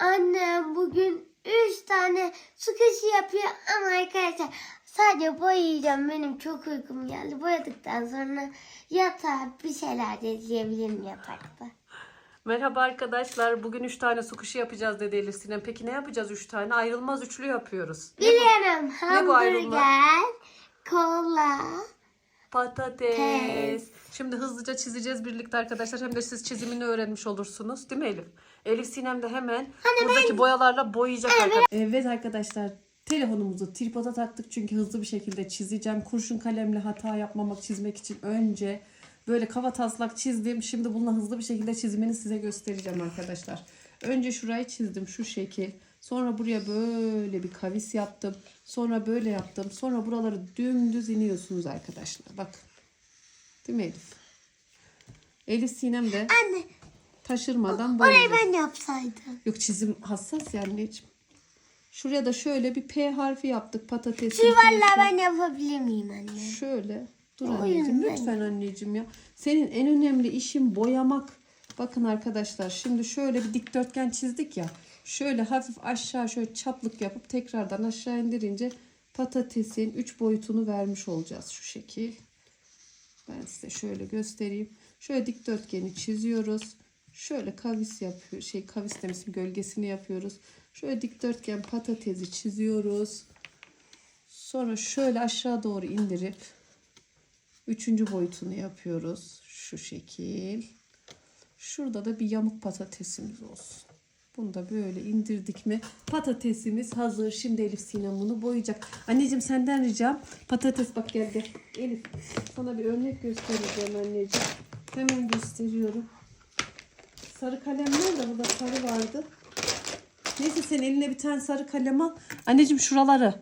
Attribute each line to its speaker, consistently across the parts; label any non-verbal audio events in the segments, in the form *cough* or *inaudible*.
Speaker 1: Annem bugün üç tane su kaşı yapıyor ama arkadaşlar sadece boyayacağım. Benim çok uykum geldi. Boyadıktan sonra yatar bir şeyler de izleyebilirim yatakta.
Speaker 2: Merhaba arkadaşlar. Bugün 3 tane su kuşu yapacağız dedi Elif Sinem. Peki ne yapacağız 3 tane? Ayrılmaz üçlü yapıyoruz. Ne bu?
Speaker 1: Biliyorum
Speaker 2: Ne bu
Speaker 1: hamburger, kola.
Speaker 2: Patates. Şimdi hızlıca çizeceğiz birlikte arkadaşlar. Hem de siz çizimini öğrenmiş olursunuz. Değil mi Elif? Elif Sinem de hemen buradaki boyalarla boyayacak arkadaşlar. Evet arkadaşlar. Telefonumuzu tripoda taktık çünkü hızlı bir şekilde çizeceğim. Kurşun kalemle hata yapmamak, çizmek için önce böyle kava taslak çizdim. Şimdi bununla hızlı bir şekilde çizimini size göstereceğim arkadaşlar. Önce şurayı çizdim şu şekil. Sonra buraya böyle bir kavis yaptım. Sonra böyle yaptım. Sonra buraları dümdüz iniyorsunuz arkadaşlar. Bak. Değil mi Elif? Elif Sinem de
Speaker 1: Anne
Speaker 2: taşırmadan
Speaker 1: orayı ben yapsaydım.
Speaker 2: Yok çizim hassas ya anneciğim. Şuraya da şöyle bir P harfi yaptık patatesin.
Speaker 1: Şu valla ben yapabilir miyim anne?
Speaker 2: Şöyle. Dur
Speaker 1: O
Speaker 2: anneciğim lütfen anneciğim ya. Senin en önemli işin boyamak. Bakın arkadaşlar şimdi şöyle bir dikdörtgen çizdik ya. Şöyle hafif aşağı şöyle çaplık yapıp tekrardan aşağı indirince patatesin 3 boyutunu vermiş olacağız şu şekil. Ben size şöyle göstereyim. Şöyle dikdörtgeni çiziyoruz. Şöyle kavis yapıyor. Şey kavis demişim gölgesini yapıyoruz. Şöyle dikdörtgen patatesi çiziyoruz. Sonra şöyle aşağı doğru indirip üçüncü boyutunu yapıyoruz. Şu şekil. Şurada da bir yamuk patatesimiz olsun. Bunu da böyle indirdik mi patatesimiz hazır. Şimdi Elif Sinem bunu boyayacak. Anneciğim senden ricam patates bak gel gel. Elif sana bir örnek göstereceğim anneciğim. Hemen gösteriyorum. Sarı kalem nerede? Burada sarı vardı. Neyse sen eline bir tane sarı kalem al. Anneciğim şuraları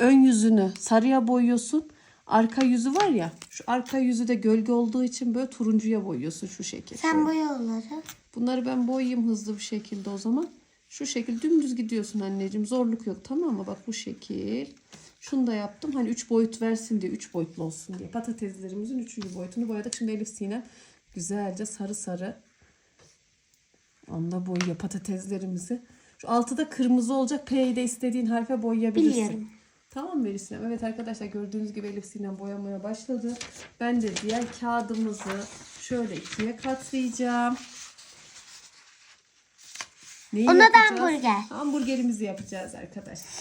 Speaker 2: ön yüzünü sarıya boyuyorsun. Arka yüzü var ya şu arka yüzü de gölge olduğu için böyle turuncuya boyuyorsun şu şekil.
Speaker 1: Sen boya olarak.
Speaker 2: Bunları ben boyayayım hızlı bir şekilde o zaman. Şu şekil dümdüz gidiyorsun anneciğim. Zorluk yok tamam mı? Bak bu şekil. Şunu da yaptım. Hani 3 boyut versin diye. 3 boyutlu olsun diye. Patateslerimizin 3. boyutunu boyadık. Şimdi Elif Sinem güzelce sarı sarı onunla boyuyor patateslerimizi. Şu altıda kırmızı olacak. P'yi de istediğin harfe boyayabilirsin.
Speaker 1: Biliyorum.
Speaker 2: Tamam mı Elif Sinem? Evet arkadaşlar gördüğünüz gibi Elif Sinem boyamaya başladı. Ben de diğer kağıdımızı şöyle ikiye katlayacağım. Neyi
Speaker 1: Ona da
Speaker 2: yapacağız?
Speaker 1: hamburger.
Speaker 2: Hamburgerimizi yapacağız arkadaşlar.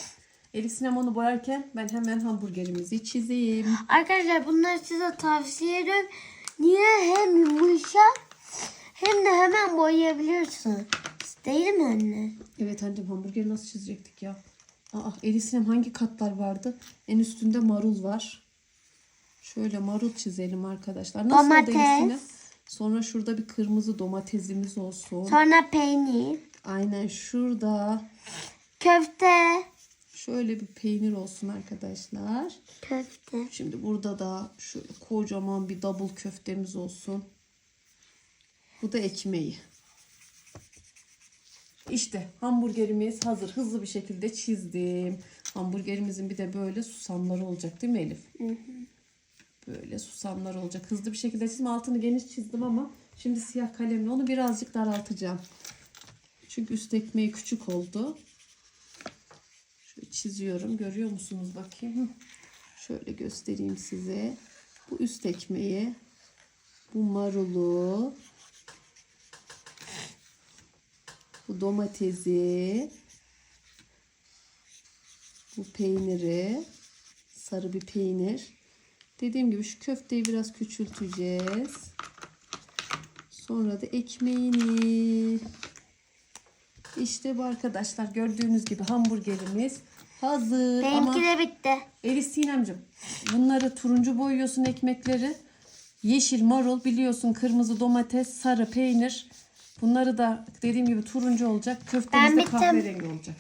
Speaker 2: Elif Sinem onu boyarken ben hemen hamburgerimizi çizeyim.
Speaker 1: Arkadaşlar bunları size tavsiye ederim. Niye hem yumuşak hem de hemen boyayabiliyorsun. Değil mi anne?
Speaker 2: Evet annem hamburgeri nasıl çizecektik ya? Aa Elif Sinem hangi katlar vardı? En üstünde marul var. Şöyle marul çizelim arkadaşlar. Nasıl oldu
Speaker 1: Domates.
Speaker 2: Sonra şurada bir kırmızı domatesimiz olsun.
Speaker 1: Sonra peynir,
Speaker 2: Aynen şurada
Speaker 1: köfte,
Speaker 2: şöyle bir peynir olsun arkadaşlar.
Speaker 1: köfte.
Speaker 2: Şimdi burada da şöyle kocaman bir double köftemiz olsun. Bu da ekmeği. İşte hamburgerimiz hazır. Hızlı bir şekilde çizdim. Hamburgerimizin bir de böyle susamları olacak değil mi Elif? Böyle susamlar olacak. Hızlı bir şekilde çizdim. Altını geniş çizdim ama şimdi siyah kalemle onu birazcık daraltacağım. Çünkü üst ekmeği küçük oldu. Şöyle çiziyorum. Görüyor musunuz bakayım? Hı. Şöyle göstereyim size. Bu üst ekmeği, bu marulu, bu domatesi, bu peyniri, sarı bir peynir. Dediğim gibi şu köfteyi biraz küçülteceğiz. Sonra da ekmeğini. İşte bu arkadaşlar gördüğünüz gibi hamburgerimiz hazır. Ama
Speaker 1: Benimki de bitti.
Speaker 2: Elif Sinemcim bunları turuncu boyuyorsun ekmekleri. Yeşil marul biliyorsun kırmızı domates sarı peynir. Bunları da dediğim gibi turuncu olacak. Köftemiz de
Speaker 1: bittim.
Speaker 2: kahverengi olacak.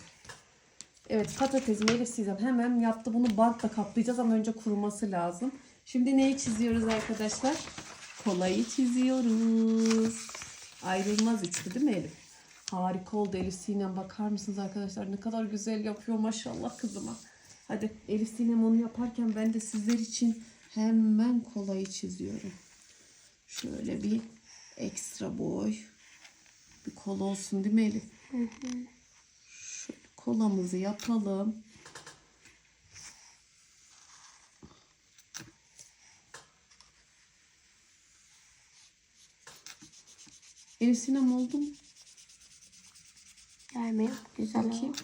Speaker 2: Evet patatesimi Elif Sinem hemen yaptı. Bunu bantla kaplayacağız ama önce kuruması lazım. Şimdi neyi çiziyoruz arkadaşlar? Kolayı çiziyoruz. Ayrılmaz üçlü değil mi Elif? Harika oldu Elif Sinem. Bakar mısınız arkadaşlar? Ne kadar güzel yapıyor maşallah kızıma. Hadi Elif Sinem onu yaparken ben de sizler için hemen kolayı çiziyorum. Şöyle bir ekstra boy. Bir kol olsun değil mi Elif? Kolamızı yapalım. Elif Sinem oldu mu?
Speaker 1: Vermiyor. Güzel
Speaker 2: Bakayım.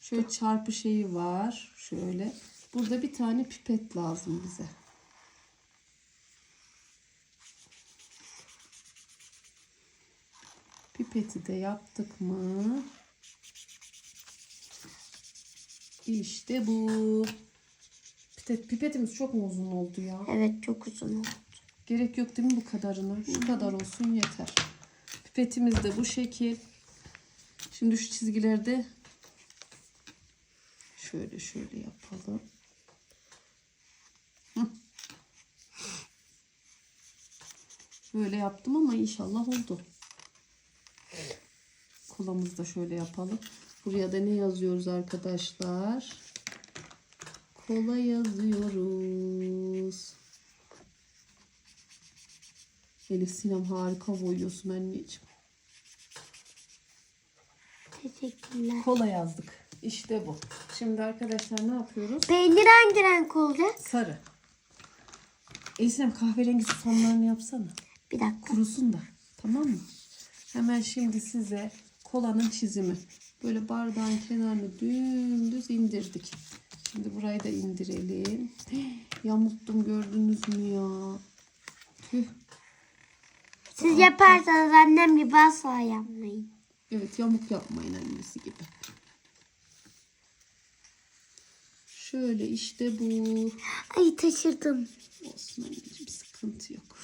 Speaker 2: Şöyle çarpı şeyi var. Şöyle. Burada bir tane pipet lazım bize. Pipeti de yaptık mı? İşte bu. Pipet, pipetimiz çok mu uzun oldu ya?
Speaker 1: Evet çok uzun oldu.
Speaker 2: Gerek yok değil mi bu kadarına? Şu kadar olsun yeter. Pipetimiz de bu şekil. Şimdi şu çizgilerde şöyle şöyle yapalım. Böyle yaptım ama inşallah oldu. Kolamızı da şöyle yapalım. Buraya da ne yazıyoruz arkadaşlar? Kola yazıyoruz. Elif Sinem harika boyuyorsun anneciğim.
Speaker 1: Teşekkürler.
Speaker 2: Kola yazdık. İşte bu. Şimdi arkadaşlar ne yapıyoruz?
Speaker 1: Peynir hangi renk olacak?
Speaker 2: Sarı. Elif Sinem kahverengi sonlarını yapsana.
Speaker 1: Bir dakika.
Speaker 2: Kurusun da. Tamam mı? Hemen şimdi size kolanın çizimi. Böyle bardağın kenarını dümdüz indirdik. Şimdi burayı da indirelim. *gasps* Yamulttum gördünüz mü ya? Tüh.
Speaker 1: Siz yaparsanız annem gibi asla yapmayın.
Speaker 2: Evet yamuk yapmayın annesi gibi. Şöyle işte bu.
Speaker 1: Ay taşırdım.
Speaker 2: Olsun anneciğim sıkıntı yok.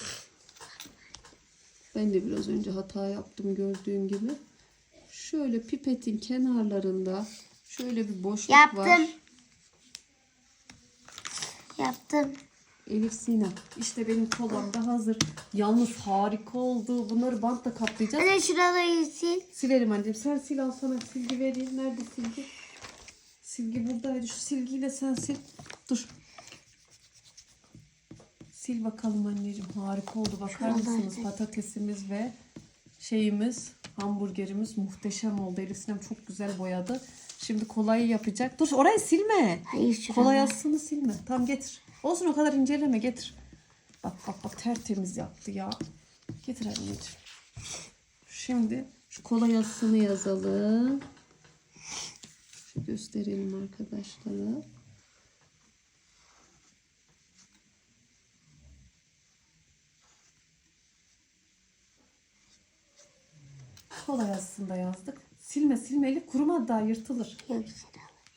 Speaker 2: Ben de biraz önce hata yaptım gördüğün gibi. Şöyle pipetin kenarlarında şöyle bir boşluk
Speaker 1: Yaptım.
Speaker 2: var.
Speaker 1: Yaptım.
Speaker 2: Elif Sinem. İşte benim kolam da hazır. Yalnız harika oldu. Bunları bantla kaplayacağız.
Speaker 1: Anne şuraları sil.
Speaker 2: Silerim anneciğim. Sen sil al sana silgi vereyim. Nerede silgi? Silgi buradaydı. Şu silgiyle sen sil. Dur. Sil bakalım anneciğim. Harika oldu. Bakar
Speaker 1: Şuradaydı.
Speaker 2: mısınız? Patatesimiz ve şeyimiz, hamburgerimiz muhteşem oldu. Elif Sinem çok güzel boyadı. Şimdi kolayı yapacak. Dur orayı silme.
Speaker 1: Hayır.
Speaker 2: Kolay yazısını silme. Tamam getir. Olsun o kadar inceleme getir. Bak bak bak tertemiz yaptı ya. Getir anneciğim. Şimdi şu kolay yazısını yazalım. Şu gösterelim arkadaşlara. Kolay yazısını da yazdık. Silme silme Elif kurumadı daha yırtılır.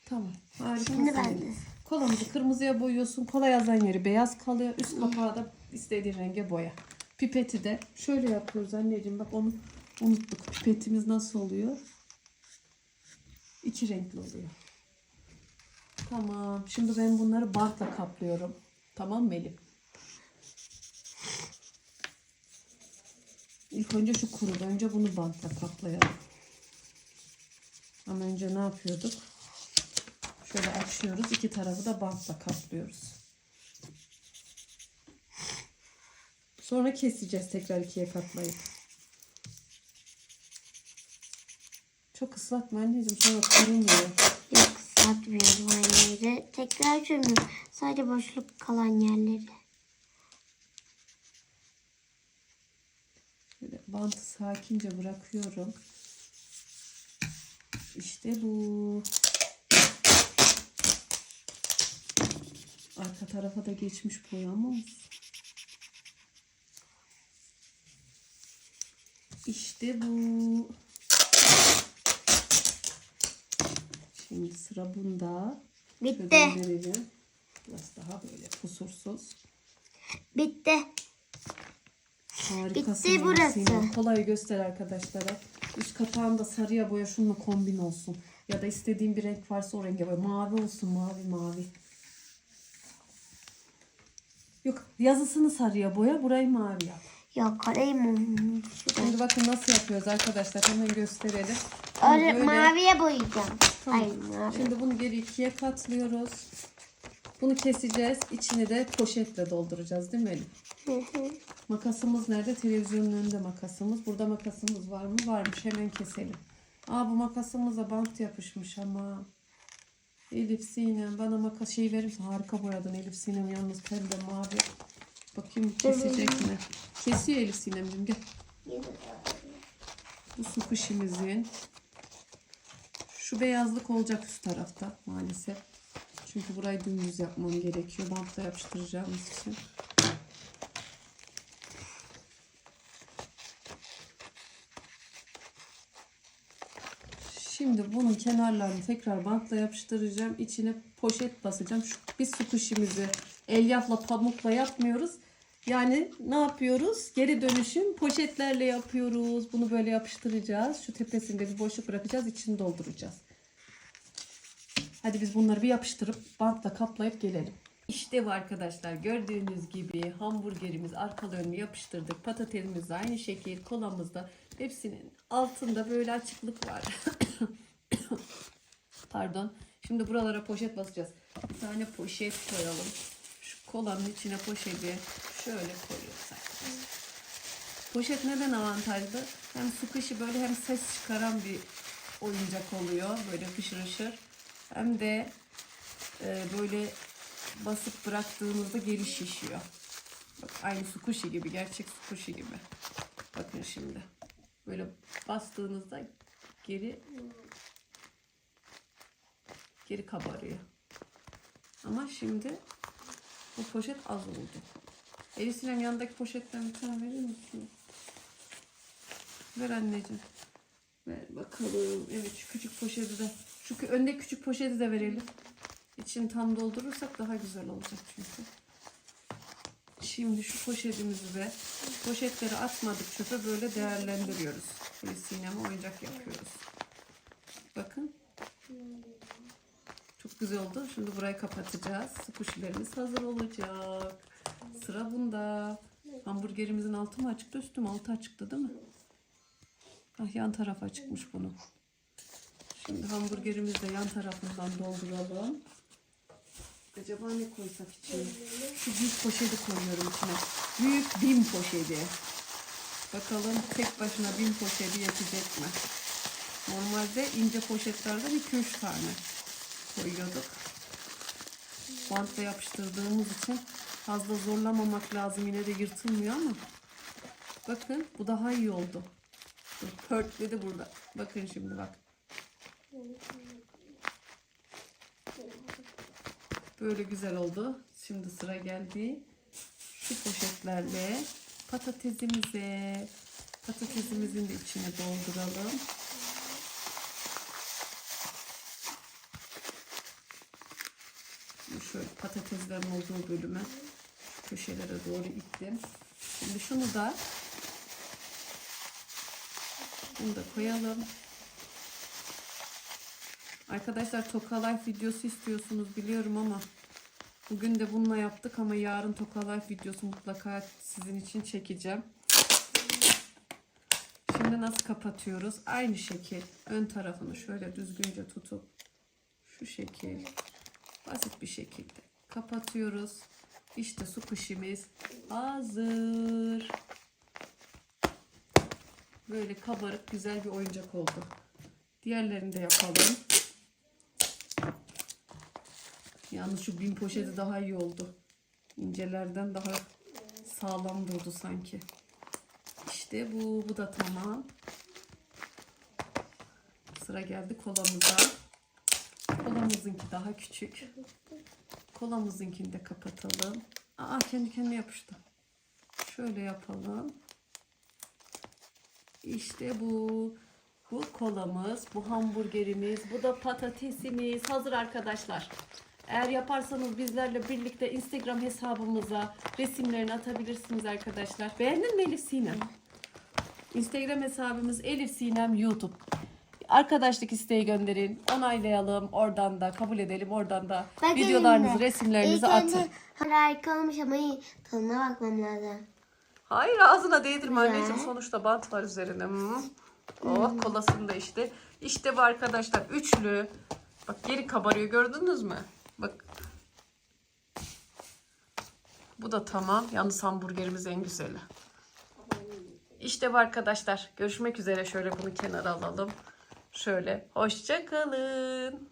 Speaker 2: Tamam. Harika.
Speaker 1: Şimdi ben de.
Speaker 2: Kolamızı kırmızıya boyuyorsun. Kola yazan yeri beyaz kalıyor. Üst kapağı da istediğin renge boya. Pipeti de şöyle yapıyoruz anneciğim. Bak onu unuttuk. Pipetimiz nasıl oluyor? İki renkli oluyor. Tamam. Şimdi ben bunları bantla kaplıyorum. Tamam mı İlk önce şu kurudu. Önce bunu bantla kaplayalım. Ama önce ne yapıyorduk? Şöyle açıyoruz. iki tarafı da bantla kaplıyoruz. Sonra keseceğiz tekrar ikiye katlayıp. Çok ıslatma anneciğim sonra kurumuyor.
Speaker 1: Yok satmıyorum aynı yeri. Tekrar sürmüyorum. Sadece boşluk kalan yerleri.
Speaker 2: Şöyle bantı sakince bırakıyorum. İşte bu. Arka tarafa da geçmiş boyamız. İşte bu. Şimdi sıra bunda.
Speaker 1: Bitti.
Speaker 2: Biraz daha böyle kusursuz.
Speaker 1: Bitti.
Speaker 2: Harikasın
Speaker 1: Bitti burası.
Speaker 2: Sinem. Kolayı göster arkadaşlara. Üst kapağında sarıya boya şununla kombin olsun. Ya da istediğin bir renk varsa o renge boya. Mavi olsun mavi mavi. Yok yazısını sarıya boya burayı mavi yap.
Speaker 1: Mı? Şurayı.
Speaker 2: Şimdi bakın nasıl yapıyoruz arkadaşlar hemen gösterelim.
Speaker 1: Orayı
Speaker 2: böyle-
Speaker 1: maviye boyayacağım.
Speaker 2: Tamam.
Speaker 1: Ay mavi.
Speaker 2: Şimdi bunu geri ikiye katlıyoruz. Bunu keseceğiz. İçini de poşetle dolduracağız değil mi Elif?
Speaker 1: Hı hı.
Speaker 2: Makasımız nerede? Televizyonun önünde makasımız. Burada makasımız var mı? Varmış. Hemen keselim. Aa bu makasımıza bant yapışmış ama. Elif Sinem bana makas şey verir misin? Harika boyadın Elif Sinem yalnız pembe mavi. Bakayım kesecek mi? Kesiyor Elif Sinem'cim gel. Bu su. Şu beyazlık olacak üst tarafta maalesef. Çünkü burayı dümdüz yapmam gerekiyor. Bantla yapıştıracağımız için. Şimdi bunun kenarlarını tekrar bantla yapıştıracağım. İçine poşet basacağım. Şu, biz su kuşimizi elyafla pamukla yapmıyoruz. Yani ne yapıyoruz? Geri dönüşüm poşetlerle yapıyoruz. Bunu böyle yapıştıracağız. Şu tepesinde bir boşluk bırakacağız. içini dolduracağız. Hadi biz bunları bir yapıştırıp bantla kaplayıp gelelim. İşte bu arkadaşlar gördüğünüz gibi hamburgerimiz arkalı önlü yapıştırdık. Patatesimiz aynı şekil kolamızda hepsinin altında böyle açıklık var. *coughs* Pardon. Şimdi buralara poşet basacağız. Bir tane poşet koyalım. Şu kolanın içine poşeti şöyle koyuyoruz. Poşet neden avantajlı? Hem su kışı böyle hem ses çıkaran bir oyuncak oluyor. Böyle fışır ışır. Hem de e, böyle basıp bıraktığımızda geri şişiyor. Bak aynı su kuşu gibi. Gerçek su kuşu gibi. Bakın şimdi. Böyle bastığınızda geri geri kabarıyor. Ama şimdi bu poşet az oldu. Elif Sinem yanındaki poşetten bir tane verir misin? Ver anneciğim. Ver bakalım. Evet şu küçük poşeti de. Şu önde küçük poşeti de verelim. İçini tam doldurursak daha güzel olacak çünkü. Şimdi şu poşetimizi de poşetleri atmadık çöpe böyle değerlendiriyoruz. Böyle sinema oyuncak yapıyoruz. Bakın. Çok güzel oldu. Şimdi burayı kapatacağız. Sukuşilerimiz hazır olacak. Sıra bunda. Hamburgerimizin altı mı açıktı üstü mü? Altı açıktı değil mi? Ah yan taraf açıkmış bunun. Şimdi hamburgerimizi de yan tarafından dolduralım. Acaba ne koysak içine? Şu büyük poşeti koyuyorum içine. Büyük bin poşeti. Bakalım tek başına bin poşeti yetecek mi? Normalde ince poşetlerden 2-3 tane koyuyorduk. Bantla yapıştırdığımız için fazla zorlamamak lazım. Yine de yırtılmıyor ama. Bakın bu daha iyi oldu. Pörtledi burada. Bakın şimdi bak. Böyle güzel oldu. Şimdi sıra geldi. Şu poşetlerle patatesimize patatesimizin de içine dolduralım. Şöyle patateslerin olduğu bölüme köşelere doğru ittim. Şimdi şunu da bunu da koyalım. Arkadaşlar Toka Life videosu istiyorsunuz biliyorum ama bugün de bununla yaptık ama yarın Toka Life videosu mutlaka sizin için çekeceğim. Şimdi nasıl kapatıyoruz? Aynı şekil ön tarafını şöyle düzgünce tutup şu şekil basit bir şekilde kapatıyoruz. İşte su kuşimiz hazır. Böyle kabarık güzel bir oyuncak oldu. Diğerlerini de yapalım. Yalnız şu bin poşeti daha iyi oldu. İncelerden daha sağlam durdu sanki. İşte bu. Bu da tamam. Sıra geldi kolamıza. Kolamızınki daha küçük. Kolamızınkini de kapatalım. Aa kendi kendine yapıştı. Şöyle yapalım. İşte bu. Bu kolamız, bu hamburgerimiz, bu da patatesimiz. Hazır arkadaşlar. Eğer yaparsanız bizlerle birlikte Instagram hesabımıza resimlerini atabilirsiniz arkadaşlar. Beğendin mi Elif Sinem? Instagram hesabımız Elif Sinem YouTube. Arkadaşlık isteği gönderin. Onaylayalım. Oradan da kabul edelim. Oradan da
Speaker 1: Bakın
Speaker 2: videolarınızı, resimlerinizi
Speaker 1: İlk
Speaker 2: atın.
Speaker 1: önce harika olmuş ama iyi. Tadına bakmam lazım.
Speaker 2: Hayır ağzına değdirme
Speaker 1: Güzel.
Speaker 2: anneciğim. Sonuçta bant var üzerine. Hmm. Oh kolasını da işte. İşte bu arkadaşlar üçlü. Bak geri kabarıyor gördünüz mü? Bak. Bu da tamam. Yalnız hamburgerimiz en güzeli. İşte bu arkadaşlar. Görüşmek üzere. Şöyle bunu kenara alalım. Şöyle hoşça kalın.